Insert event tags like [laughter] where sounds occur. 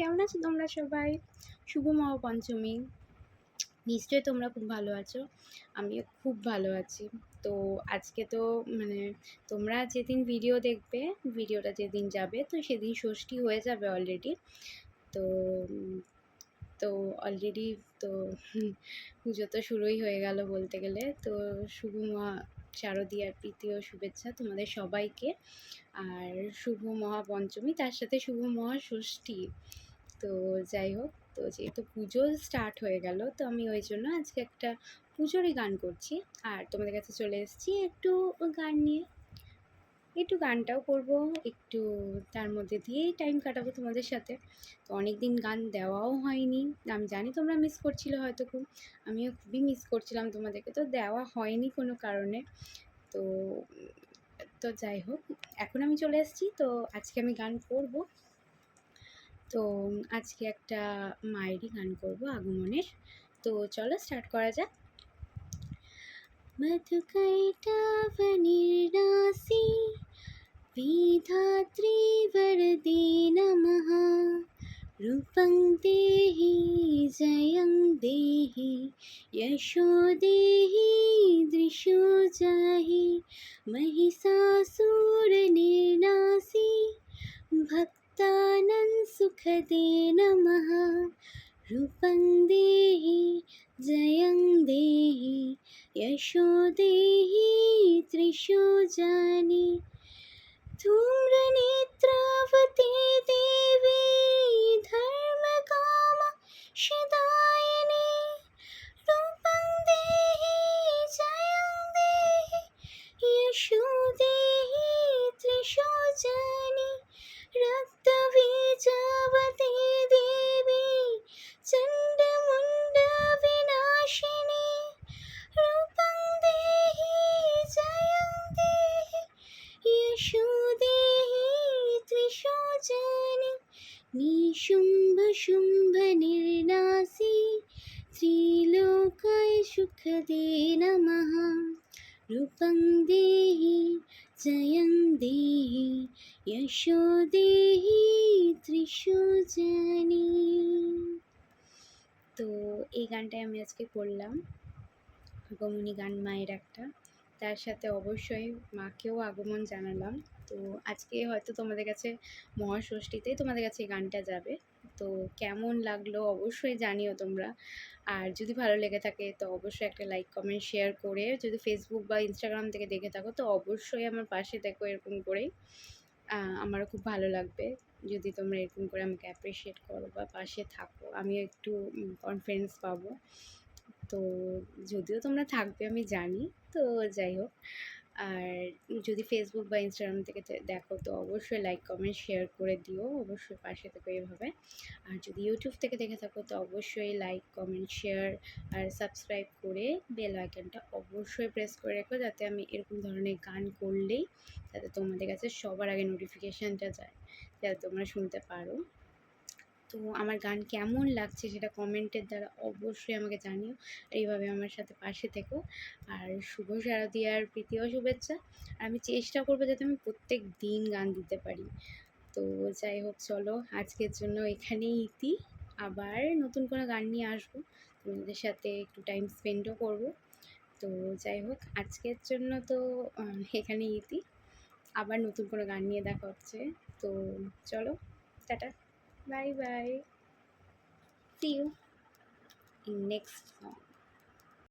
কেমন আছো তোমরা সবাই? শুভ মহাপঞ্চমী। নিশ্চয়ই তোমরা খুব ভালো আছো। আমিও খুব ভালো আছি। তো আজকে তো মানে তোমরা যেদিন ভিডিও দেখবে ভিডিওটা যেদিন যাবে, তো সেদিন ষষ্ঠী হয়ে যাবে অলরেডি তো তো অলরেডি তো [laughs] পুজো তো শুরুই হয়ে গেল বলতে গেলে। তো শুভ মহা শারদীয়ার প্রীতি শুভেচ্ছা তোমাদের সবাইকে। আর শুভ মহাপঞ্চমী, তার সাথে শুভ মহাষষ্ঠী। তো যাই হোক, তো যেহেতু পুজো স্টার্ট হয়ে গেল, তো আমি ওই জন্য আজকে একটা পুজোরই গান করছি। আর তোমাদের কাছে চলে এসেছি একটু গান নিয়ে। একটু গানটাও করব, একটু তার মধ্যে দিয়েই টাইম কাটাবো তোমাদের সাথে। তো অনেক দিন গান দেওয়াও হয়নি। আমি জানি তোমরা মিস করছিলে হয়তো খুব, আমিও খুবই মিস করছিলাম তোমাদেরকে। তো দেওয়া হয়নি কোনো কারণে। তো তো যাই হোক, এখন আমি চলে এসেছি, তো আজকে আমি গান করব। তো আজকে একটা মায়েরই গান করব আগমনের তো চলো স্টার্ট করা যাক मधुकैटवनिर्नासी विधात्री वरदे नमः रूपं देहि जयं देहि यशो देहि दृशो जाहि महिषासुरनिर्नासी भक्तानं सुखदे नमः रूपं देहि जयं देहि यशो देहि त्रिशो जानी। धूम्रनेत्रावते देवी निशुम्भशुम्भनिर्नासी त्रिलोकाय सुखदे नमः रूपं देहि जयं देहि यशो देहि त्रिशো জানি তো এই গানটাই আমি আজকে করলাম আগমনী গান মায়ের একটা তার সাথে অবশ্যই মাকেও আগমন জানালাম। তো আজকে হয়তো তোমাদের কাছে মহাষষ্ঠীতেই তোমাদের কাছে গানটা যাবে। তো কেমন লাগল অবশ্যই জানিও তোমরা। আর যদি ভালো লেগে থাকে তো অবশ্যই একটা লাইক কমেন্ট শেয়ার করে যদি ফেসবুক বা ইনস্টাগ্রাম থেকে দেখে থাকো তো অবশ্যই আমার পাশে দেখো এরকম করেই। আমারও খুব ভালো লাগবে যদি তোমরা এরকম করে আমাকে অ্যাপ্রিসিয়েট করো বা পাশে থাকো। আমিও একটু কনফিডেন্স পাবো। তো যদিও তোমরা থাকবে, আমি জানি। তো যাই হোক, আর যদি ফেসবুক বা ইনস্টাগ্রাম থেকে দেখো, তো অবশ্যই লাইক কমেন্ট শেয়ার করে দিও, অবশ্যই পাশে থেকো এভাবে। আর যদি ইউটিউব থেকে দেখে থাকো, তো অবশ্যই লাইক কমেন্ট শেয়ার আর সাবস্ক্রাইব করে বেল আইকনটা অবশ্যই প্রেস করে রেখো, যাতে আমি এরকম ধরনের গান করলেই যাতে তোমাদের কাছে সবার আগে নোটিফিকেশানটা যায়, যাতে তোমরা শুনতে পারো। তো আমার গান কেমন লাগছে সেটা কমেন্টের দ্বারা অবশ্যই আমাকে জানিও। এইভাবে আমার সাথে পাশে থেকো। আর শুভ শারদীয়ার প্রীতি ও শুভেচ্ছা। আমি চেষ্টা করব যাতে আমি প্রত্যেক দিন গান দিতে পারি। তো যাই হোক, চলো আজকের জন্য এখানেই ইতি। আবার নতুন কোনো গান নিয়ে আসব। তোমাদের সাথে একটু টাইম স্পেন্ডও করব। তো যাই হোক, আজকের জন্য তো এখানেই ইতি। আবার নতুন কোনো গান নিয়ে দেখা হচ্ছে। তো চলো, tata. Bye bye. See you. In next song